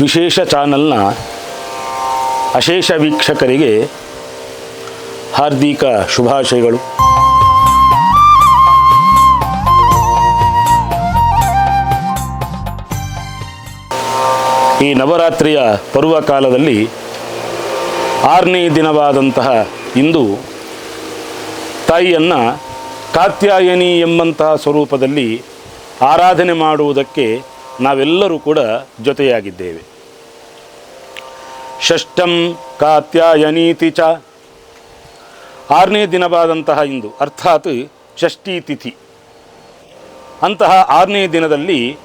ವಿಶೇಷ ಚಾನಲ್ನ ಅಶೇಷ ವೀಕ್ಷಕರಿಗೆ ಹಾರ್ದಿಕ ಶುಭಾಶಯಗಳು. ಈ ನವರಾತ್ರಿಯ ಪರ್ವಕಾಲದಲ್ಲಿ ಆರನೇ ದಿನವಾದಂತಹ ಇಂದು ತಾಯಿಯನ್ನು ಕಾತ್ಯಾಯನಿ ಎಂಬಂತಹ ಸ್ವರೂಪದಲ್ಲಿ ಆರಾಧನೆ ಮಾಡುವುದಕ್ಕೆ ನಾವೆಲ್ಲರೂ ಕೂಡ ಜೊತೆಯಾಗಿದ್ದೇವೆ. ಷಷ್ಠಂ ಕಾತ್ಯಾಯನೀತಿ ಚ. ಆರನೇ ದಿನವಾದಂತಹ ಇಂದು, ಅರ್ಥಾತ್ ಷಷ್ಠಿ ತಿಥಿ. ಅಂತಹ ಆರನೇ ದಿನದಲ್ಲಿ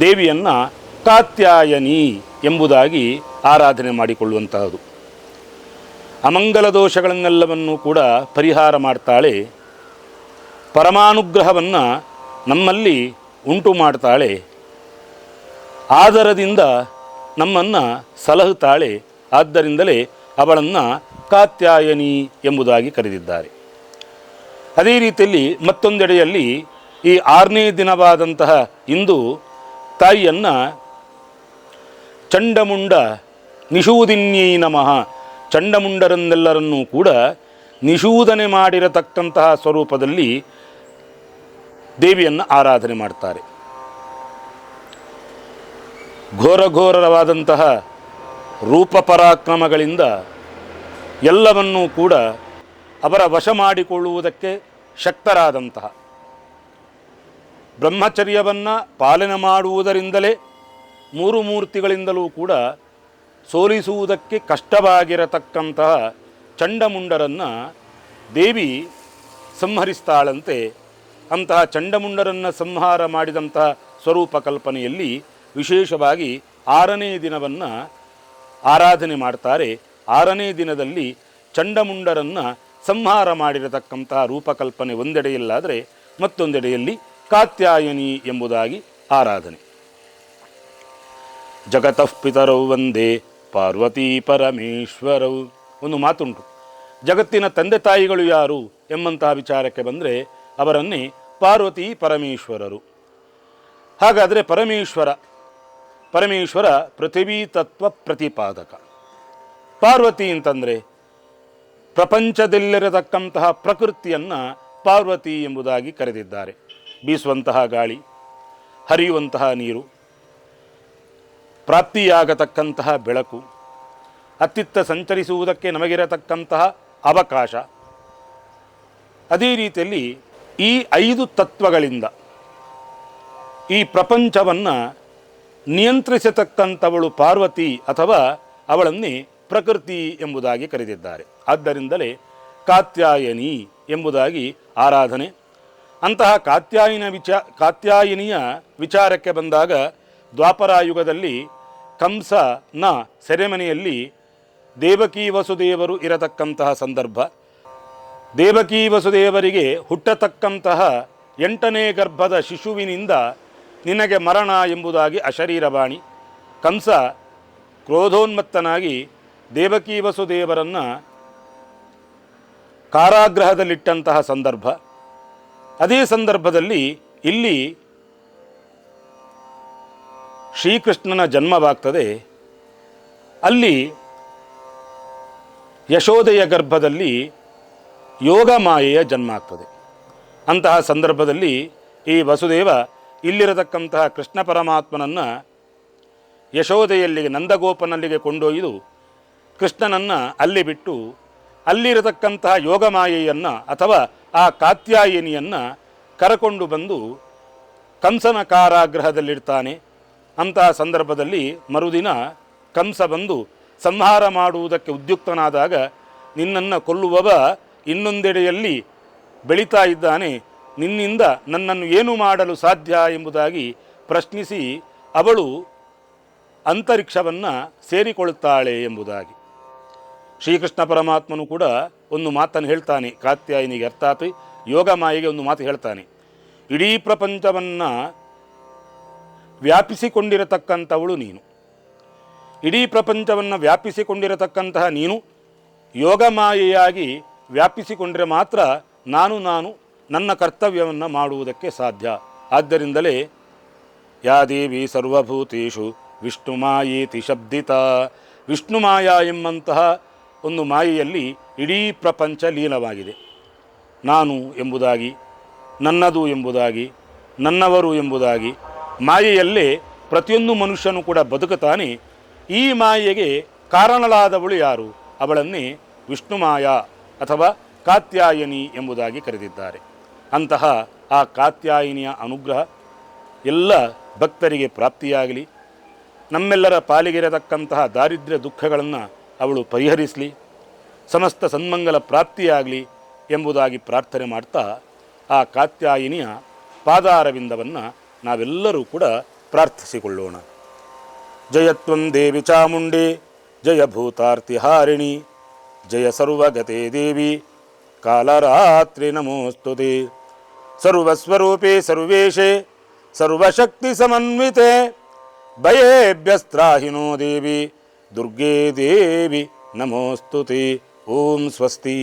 ದೇವಿಯನ್ನು ಕಾತ್ಯಾಯನಿ ಎಂಬುದಾಗಿ ಆರಾಧನೆ ಮಾಡಿಕೊಳ್ಳುವಂತಹದ್ದು ಅಮಂಗಲ ದೋಷಗಳನ್ನೆಲ್ಲವನ್ನೂ ಕೂಡ ಪರಿಹಾರ ಮಾಡ್ತಾಳೆ. ಪರಮಾನುಗ್ರಹವನ್ನು ನಮ್ಮಲ್ಲಿ ಉಂಟು ಮಾಡ್ತಾಳೆ. ಆದರದಿಂದ ನಮ್ಮನ್ನು ಸಲಹುತ್ತಾಳೆ. ಆದ್ದರಿಂದಲೇ ಅವಳನ್ನು ಕಾತ್ಯಾಯನಿ ಎಂಬುದಾಗಿ ಕರೆದಿದ್ದಾರೆ. ಅದೇ ರೀತಿಯಲ್ಲಿ ಮತ್ತೊಂದೆಡೆಯಲ್ಲಿ ಈ ಆರನೇ ದಿನವಾದಂತಹ ಇಂದು ತಾಯಿಯನ್ನು ಚಂಡಮುಂಡ ನಿಷೂದಿನ್ಯೈ ನಮಃ, ಚಂಡಮುಂಡರನ್ನೆಲ್ಲರನ್ನೂ ಕೂಡ ನಿಷೂದನೆ ಮಾಡಿರತಕ್ಕಂತಹ ಸ್ವರೂಪದಲ್ಲಿ ದೇವಿಯನ್ನು ಆರಾಧನೆ ಮಾಡ್ತಾರೆ. ಘೋರ ಘೋರವಾದಂತಹ ರೂಪ ಪರಾಕ್ರಮಗಳಿಂದ ಎಲ್ಲವನ್ನೂ ಕೂಡ ಅವರ ವಶ ಮಾಡಿಕೊಳ್ಳುವುದಕ್ಕೆ ಶಕ್ತರಾದಂತಹ ಬ್ರಹ್ಮಚರ್ಯವನ್ನು ಪಾಲನೆ ಮಾಡುವುದರಿಂದಲೇ ಮೂರು ಮೂರ್ತಿಗಳಿಂದಲೂ ಕೂಡ ಸೋಲಿಸುವುದಕ್ಕೆ ಕಷ್ಟವಾಗಿರತಕ್ಕಂತಹ ಚಂಡಮುಂಡರನ್ನು ದೇವಿ ಸಂಹರಿಸ್ತಾಳಂತೆ. ಅಂತಹ ಚಂಡಮುಂಡರನ್ನು ಸಂಹಾರ ಮಾಡಿದಂತಹ ಸ್ವರೂಪ ಕಲ್ಪನೆಯಲ್ಲಿ ವಿಶೇಷವಾಗಿ ಆರನೇ ದಿನವನ್ನು ಆರಾಧನೆ ಮಾಡ್ತಾರೆ. ಆರನೇ ದಿನದಲ್ಲಿ ಚಂಡಮುಂಡರನ್ನು ಸಂಹಾರ ಮಾಡಿರತಕ್ಕಂತಹ ರೂಪಕಲ್ಪನೆ ಒಂದೆಡೆಯಲ್ಲಾದರೆ ಮತ್ತೊಂದೆಡೆಯಲ್ಲಿ ಕಾತ್ಯಾಯನಿ ಎಂಬುದಾಗಿ ಆರಾಧನೆ. ಜಗತಃ ಪಿತರೌ ಒಂದೇ ಪಾರ್ವತಿ ಪರಮೇಶ್ವರೌ ಒಂದು ಮಾತುಂಟು. ಜಗತ್ತಿನ ತಂದೆ ತಾಯಿಗಳು ಯಾರು ಎಂಬಂತಹ ವಿಚಾರಕ್ಕೆ ಬಂದರೆ ಅವರನ್ನೇ ಪಾರ್ವತಿ ಪರಮೇಶ್ವರರು. ಹಾಗಾದರೆ ಪರಮೇಶ್ವರ ಪರಮೇಶ್ವರ ಪೃಥಿವೀ ತತ್ವ ಪ್ರತಿಪಾದಕ. ಪಾರ್ವತಿ ಅಂತಂದರೆ ಪ್ರಪಂಚದಲ್ಲಿರತಕ್ಕಂತಹ ಪ್ರಕೃತಿಯನ್ನು ಪಾರ್ವತಿ ಎಂಬುದಾಗಿ ಕರೆದಿದ್ದಾರೆ. ಬೀಸುವಂತಹ ಗಾಳಿ, ಹರಿಯುವಂತಹ ನೀರು, ಪ್ರಾಪ್ತಿಯಾಗತಕ್ಕಂತಹ ಬೆಳಕು, ಅತ್ತಿತ್ತ ಸಂಚರಿಸುವುದಕ್ಕೆ ನಮಗಿರತಕ್ಕಂತಹ ಅವಕಾಶ. ಅದೇ ರೀತಿಯಲ್ಲಿ ಈ ಐದು ತತ್ವಗಳಿಂದ ಈ ಪ್ರಪಂಚವನ್ನು ನಿಯಂತ್ರಿಸತಕ್ಕಂಥವಳು ಪಾರ್ವತಿ ಅಥವಾ ಅವಳನ್ನೇ ಪ್ರಕೃತಿ ಎಂಬುದಾಗಿ ಕರೆದಿದ್ದಾರೆ. ಆದ್ದರಿಂದಲೇ ಕಾತ್ಯಾಯನಿ ಎಂಬುದಾಗಿ ಆರಾಧನೆ. ಅಂತಹ ಕಾತ್ಯಾಯನ ವಿಚಾ, ಕಾತ್ಯಾಯಿನಿಯ ವಿಚಾರಕ್ಕೆ ಬಂದಾಗ ದ್ವಾಪರಾಯುಗದಲ್ಲಿ ಕಂಸನ ಸೆರೆಮನೆಯಲ್ಲಿ ದೇವಕಿ ವಸುದೇವರು ಇರತಕ್ಕಂತಹ ಸಂದರ್ಭ. ದೇವಕಿ ವಸುದೇವರಿಗೆ ಹುಟ್ಟತಕ್ಕಂತಹ ಎಂಟನೇ ಗರ್ಭದ ಶಿಶುವಿನಿಂದ ನಿನಗೆ ಮರಣ ಎಂಬುದಾಗಿ ಅಶರೀರವಾಣಿ ಕಂಸ ಕ್ರೋಧೋನ್ಮತ್ತನಾಗಿ ದೇವಕಿ ವಸುದೇವರನ್ನು ಕಾರಾಗೃಹದಲ್ಲಿಟ್ಟಂತಹ ಸಂದರ್ಭ. ಅದೇ ಸಂದರ್ಭದಲ್ಲಿ ಇಲ್ಲಿ ಶ್ರೀಕೃಷ್ಣನ ಜನ್ಮವಾಗ್ತದೆ. ಅಲ್ಲಿ ಯಶೋದೆಯ ಗರ್ಭದಲ್ಲಿ ಯೋಗ ಮಾಯೆಯ ಜನ್ಮ ಆಗ್ತದೆ ಅಂತಹ ಸಂದರ್ಭದಲ್ಲಿ ಈ ವಸುದೇವ ಇಲ್ಲಿರತಕ್ಕಂತಹ ಕೃಷ್ಣ ಪರಮಾತ್ಮನನ್ನು ಯಶೋದೆಯಲ್ಲಿಗೆ ನಂದಗೋಪನಲ್ಲಿಗೆ ಕೊಂಡೊಯ್ದು ಕೃಷ್ಣನನ್ನು ಅಲ್ಲಿ ಬಿಟ್ಟು ಅಲ್ಲಿರತಕ್ಕಂತಹ ಯೋಗಮಾಯೆಯನ್ನು ಅಥವಾ ಆ ಕಾತ್ಯಾಯಿನಿಯನ್ನು ಕರಕೊಂಡು ಬಂದು ಕಂಸನ ಕಾರಾಗೃಹದಲ್ಲಿಡ್ತಾನೆ ಅಂತಹ ಸಂದರ್ಭದಲ್ಲಿ ಮರುದಿನ ಕಂಸ ಬಂದು ಸಂಹಾರ ಮಾಡುವುದಕ್ಕೆ ಉದ್ಯುಕ್ತನಾದಾಗ, ನಿನ್ನನ್ನು ಕೊಲ್ಲುವವ ಇನ್ನೊಂದೆಡೆಯಲ್ಲಿ ಬೆಳೀತಾ ಇದ್ದಾನೆ. ನಿನ್ನಿಂದ ನನ್ನನ್ನು ಏನು ಮಾಡಲು ಸಾಧ್ಯ ಎಂಬುದಾಗಿ ಪ್ರಶ್ನಿಸಿ ಅವಳು ಅಂತರಿಕ್ಷವನ್ನು ಸೇರಿಕೊಳ್ಳುತ್ತಾಳೆ ಎಂಬುದಾಗಿ. ಶ್ರೀಕೃಷ್ಣ ಪರಮಾತ್ಮನು ಕೂಡ ಒಂದು ಮಾತನ್ನು ಹೇಳ್ತಾನೆ. ಕಾತ್ಯಾಯಿನಿಗೆ ಅರ್ಥಾತ್ ಯೋಗ ಮಾಯಿಗೆ ಒಂದು ಮಾತು ಹೇಳ್ತಾನೆ. ಇಡೀ ಪ್ರಪಂಚವನ್ನು ವ್ಯಾಪಿಸಿಕೊಂಡಿರತಕ್ಕಂಥವಳು ನೀನು. ಇಡೀ ಪ್ರಪಂಚವನ್ನು ವ್ಯಾಪಿಸಿಕೊಂಡಿರತಕ್ಕಂತಹ ನೀನು ಯೋಗ ಮಾಯೆಯಾಗಿ ವ್ಯಾಪಿಸಿಕೊಂಡರೆ ಮಾತ್ರ ನಾನು ನಾನು ನನ್ನ ಕರ್ತವ್ಯವನ್ನು ಮಾಡುವುದಕ್ಕೆ ಸಾಧ್ಯ. ಆದ್ದರಿಂದಲೇ, ಯಾ ದೇವಿ ಸರ್ವಭೂತೇಶು ವಿಷ್ಣು ಮಾಯೇತಿ ಶಬ್ದಿತ. ವಿಷ್ಣು ಮಾಯಾ ಎಂಬಂತಹ ಒಂದು ಮಾಯೆಯಲ್ಲಿ ಇಡೀ ಪ್ರಪಂಚ ಲೀನವಾಗಿದೆ. ನಾನು ಎಂಬುದಾಗಿ, ನನ್ನದು ಎಂಬುದಾಗಿ, ನನ್ನವರು ಎಂಬುದಾಗಿ ಮಾಯೆಯಲ್ಲೇ ಪ್ರತಿಯೊಂದು ಮನುಷ್ಯನು ಕೂಡ ಬದುಕುತ್ತಾನೆ. ಈ ಮಾಯೆಗೆ ಕಾರಣಲಾದವಳು ಯಾರು? ಅವಳನ್ನೇ ವಿಷ್ಣು ಮಾಯಾ ಅಥವಾ ಕಾತ್ಯಾಯನಿ ಎಂಬುದಾಗಿ ಕರೆದಿದ್ದಾರೆ. ಅಂತಹ ಆ ಕಾತ್ಯಾಯಿನಿಯ ಅನುಗ್ರಹ ಎಲ್ಲ ಭಕ್ತರಿಗೆ ಪ್ರಾಪ್ತಿಯಾಗಲಿ. ನಮ್ಮೆಲ್ಲರ ಪಾಲಿಗಿರತಕ್ಕಂತಹ ದಾರಿದ್ರ್ಯ ದುಃಖಗಳನ್ನು ಅವಳು ಪರಿಹರಿಸಲಿ. ಸಮಸ್ತ ಸನ್ಮಂಗಲ ಪ್ರಾಪ್ತಿಯಾಗಲಿ ಎಂಬುದಾಗಿ ಪ್ರಾರ್ಥನೆ ಮಾಡ್ತಾ ಆ ಕಾತ್ಯಾಯಿನಿಯ ಪಾದಾರವಿಂದವನ್ನು ನಾವೆಲ್ಲರೂ ಕೂಡ ಪ್ರಾರ್ಥಿಸಿಕೊಳ್ಳೋಣ. ಜಯತ್ವಂ ದೇವಿ ಚಾಮುಂಡಿ, ಜಯ ಭೂತಾರ್ತಿಹಾರಿಣಿ ಜಯ ಸರ್ವಗತೆ ದೇವಿ, ಕಾಲರಾತ್ರಿ ನಮೋಸ್ತುತೆ. సర్వస్వరూపే సర్వేషే సర్వశక్తి సమన్వితే భయేభ్యస్త్రాహినో దేవి దుర్గే దేవి నమోస్తుతి ఓం స్వస్తి.